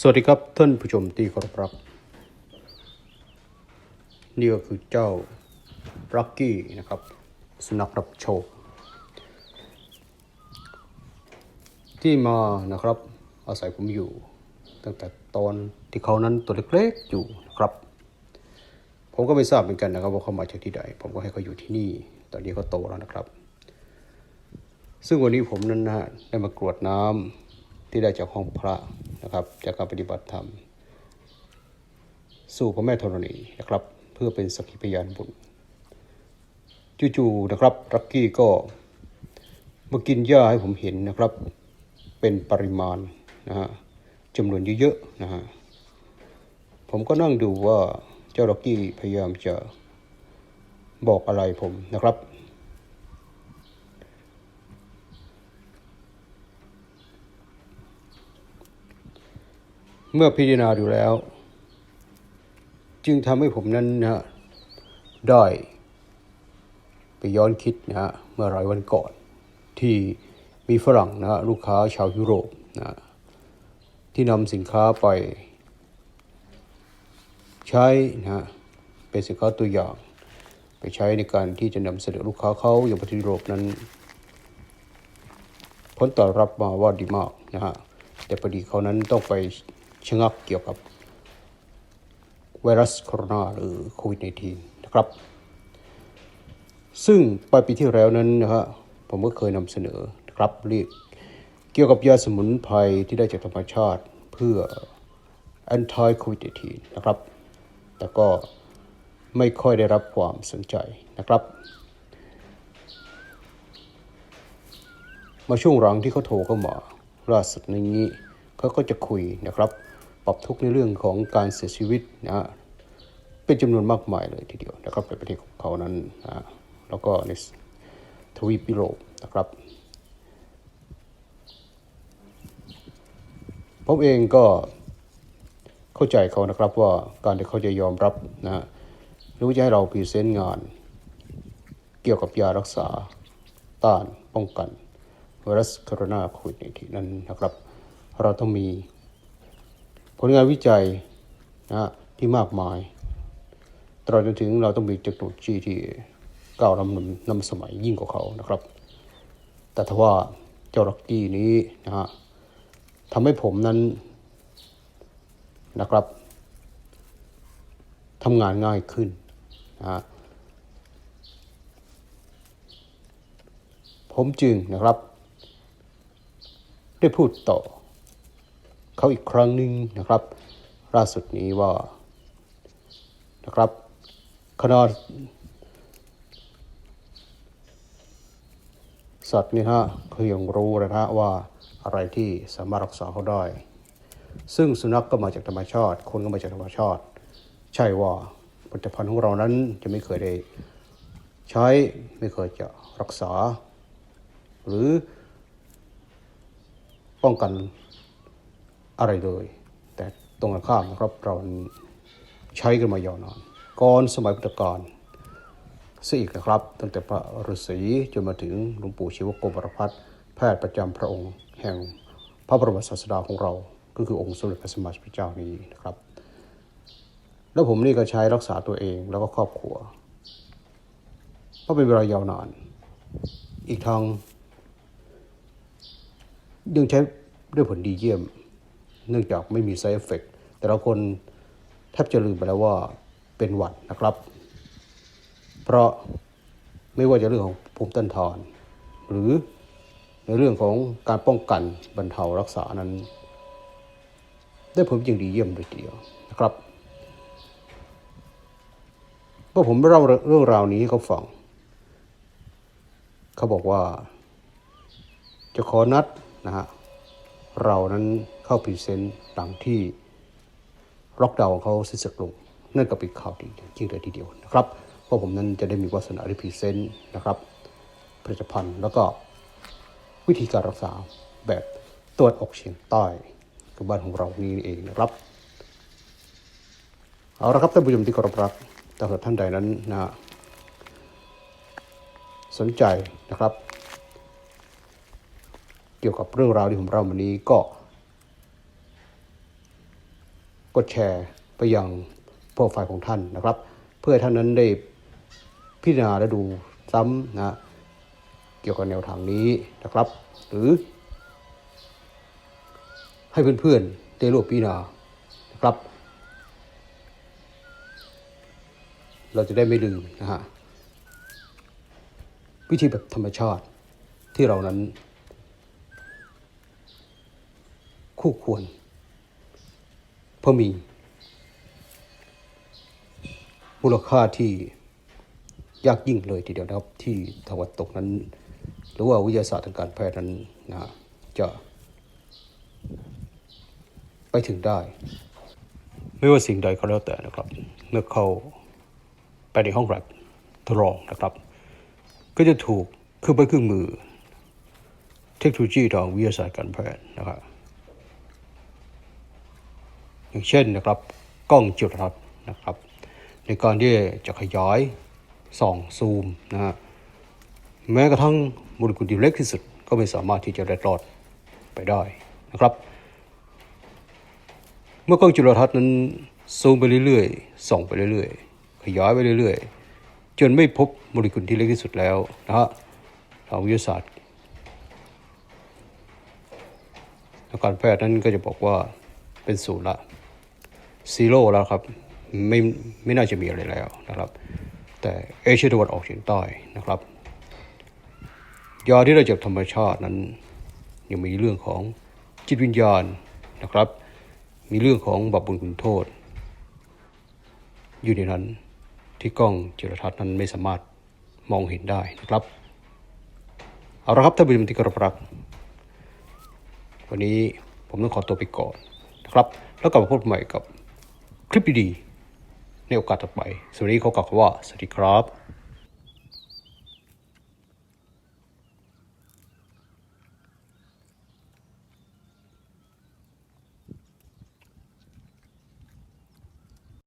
สวัสดีครับท่านผู้ชมที่เคารพรักนี่ก็คือเจ้ารักกี้นะครับสุนัขรับโชค ที่มานะครับอาศัยผมอยู่ ตั้งแต่ตอนที่เขานั้นตัวเล็กๆอยู่นะครับ ผมก็ไม่ทราบเหมือนกันนะครับว่าเขามาจากที่ใดผมก็ให้เขาอยู่ที่นี่ ตอนนี้เขาโตแล้วนะครับ ซึ่งวันนี้ผมนั้นนะฮะได้มากรวดน้ำที่ได้จากห้องพระ นะครับจากการปฏิบัติธรรม สู่พระแม่ธรณีนะครับ เพื่อเป็นสักขีพยานบุญจู่ๆนะครับรักกี้ก็มากินหญ้าให้ผมเห็นนะครับ เป็นปริมาณนะฮะจำนวนเยอะๆนะฮะผมก็นั่งดูว่าเจ้ารักกี้พยายามจะบอกอะไรผมนะครับ เมื่อพิจารณาดูแล้ว จึงทำให้ผมนั้นนะได้ไปย้อนคิดนะฮะเมื่อหลายวันก่อน ที่มีฝรั่งนะลูกค้าชาวยุโรปนะที่นำสินค้าไป ใช้นะฮะเป็นสินค้าตัวอย่าง ไปใช้ในการที่จะนำเสนอลูกค้าเขาอย่างประเทศยุโรปนั้นผลตอบรับมาว่าดีมากนะฮะแต่พอดีเขานั้นต้องไป ชะงักเกี่ยวกับไวรัสโคโรนาหรือโควิด -19 นะครับ ซึ่งปลายปีที่แล้วนั้นนะฮะผมก็เคยนำเสนอนะครับเรียกเกี่ยวกับยาสมุนไพรที่ได้จากธรรมชาติเพื่อ anti covid 19นะครับ แต่ก็ไม่ค่อยได้รับความสนใจนะครับ มาช่วงหลังที่เขาโทรเข้ามาล่าสุดนี้เขาก็จะคุยนะครับ ปรับทุกในเรื่องของการเสียชีวิตนะฮะเป็นจำนวนมากมายเลยทีเดียวนะครับในประเทศของเขานั้นนะแล้วก็ในทวีปยุโรปนะครับผมเองก็เข้าใจเขานะครับว่าการที่เขาจะยอมรับนะฮะหรือว่าจะให้เราพรีเซนต์งาน เกี่ยวกับยารักษาต้านป้องกันไวรัสโคโรนาโควิด 19 นั้นนะครับ เราต้องมี ลงานวิจัยนะฮะที่มากมายตลอดจนถึงเราต้องมีเทคโนโลยีที่ก้าวล้ำนำสมัยยิ่งกว่าเขานะครับ แต่ถ้าว่าเจ้าลักกี้นี้นะฮะทำให้ผมนั้นนะครับทำงานง่ายขึ้นนะฮะผมจึงนะครับ ได้พูดต่อ เขาอีกครั้งหนึ่งนะครับ ล่าสุดนี้ว่านะครับขนาดสัตว์นี่ฮะคือยังรู้นะฮะว่าอะไรที่สามารถรักษาเขาได้ ซึ่งสุนัขกก็มาจากธรรมชาติ คนก็มาจากธรรมชาติ ใช่ว่าผลิตภัณฑ์ของเรานั้นจะไม่เคยได้ใช้ไม่เคยจะรักษา หรือป้องกัน อะไรเลย แต่ตรงกันข้ามนะครับเราใช้กันมายาวนานก่อนสมัยพุทธกาลซะอีกนะครับ ตั้งแต่พระฤาษีจนมาถึงหลวงปู่ชีวโกบรพัฒน์แพทย์ประจำพระองค์ แห่งพระบรมศาสดาของเรา ก็คือองค์สมเด็จพระสัมมาสัมพุทธเจ้านี้นะครับ แล้วผมนี่ก็ใช้รักษาตัวเองแล้วก็ครอบครัวเพราะเป็นเวลายาวนาน อีกทางยังใช้ด้วยผลดีเยี่ยม เนื่องจากไม่มี side effect แต่ละคนแทบจะลืมไปแล้วว่าเป็นหวัดนะครับ เพราะไม่ว่าจะเรื่องของภูมิต้านทาน หรือในเรื่องของการป้องกันบรรเทารักษานั้น ได้ผลอย่างดีเยี่ยมเลยทีเดียวนะครับเมื่อผมเล่าเรื่องราวนี้ให้เขาฟัง เขาบอกว่า จะขอนัดนะฮะ เรานั้นเข้าพรีเซนต์หลังที่ล็อกดาวน์ของเขาสิ้นสุดลงนั่นก็เป็นข่าวดีจริงเลยทีเดียวนะครับเพราะผมนั้นจะได้มีวาสนาได้พรีเซนต์นะครับผลิตภัณฑ์แล้วก็วิธีการรักษาแบบตรวจออกเฉียงใต้กับบ้านของเรานี่เองนะครับเอาละครับท่านผู้ชมที่เคารพรักถ้ากท่านใดนั้นนะฮะสนใจนะครับ กี่ยวกับเรื่องราวที่ผมเล่าวันนี้ก็ กดแชร์ไปยังโปรไฟล์ของท่านนะครับ เพื่อท่านนั้นได้พิจารณาและดูซ้ำนะเกี่ยวกับแนวทางนี้นะครับ หรือ ให้เพื่อนๆได้ร่วมพิจารณานะครับ เราจะได้ไม่ลืมนะฮะวิธีแบบธรรมชาติที่เรานั้น คู่ควรเพราะมี มูลค่าที่ยากยิ่งเลยทีเดียวนะครับ ที่ตะวันตกนั้น หรือว่าวิทยาศาสตร์ทางการแพทย์นั้นนะจะไปถึงได้ ไม่ว่าสิ่งใดก็แล้วแต่นะครับ เมื่อเขาไปในห้องแลบทดลองนะครับ ก็จะถูกเครื่องไม้เครื่องมือ เทคโนโลยีทางวิทยาศาสตร์การแพทย์นะครับ อย่างเช่นนะครับกล้องจุลทรรศน์นะครับ ในการที่จะขยายส่องซูมนะฮะแม้กระทั่งโมเลกุลที่เล็กที่สุด ก็ไม่สามารถที่จะเล็ดรอดไปได้นะครับ เมื่อกล้องจุลทรรศน์นั้นซูมไปเรื่อยๆ ส่องไปเรื่อยๆ ขยายไปเรื่อยๆ จนไม่พบโมเลกุลที่เล็กที่สุดแล้วนะฮะทางวิทยาศาสตร์ทางการแพทย์นั้นก็จะบอกว่าเป็นศูนย์ละ ซีโร่แล้วครับ ไม่ไม่น่าจะมีอะไรแล้วนะครับ แต่เอเชียตะวันออกเฉียงใต้นะครับ ยาที่ได้จากธรรมชาตินั้นยังมีเรื่องของจิตวิญญาณนะครับ มีเรื่องของบาปบุญคุณโทษ อยู่ในนั้นที่กล้องจุลทรรศน์นั้นไม่สามารถมองเห็นได้นะครับเอาละครับท่านผู้ชมที่กรพรัก วันนี้ผมต้องขอตัวไปก่อนนะครับ แล้วกลับมาพบใหม่กับ คลิปดีๆในโอกาสต่อไปสวัสดีขอกล่าวคำว่า สวัสดีครับ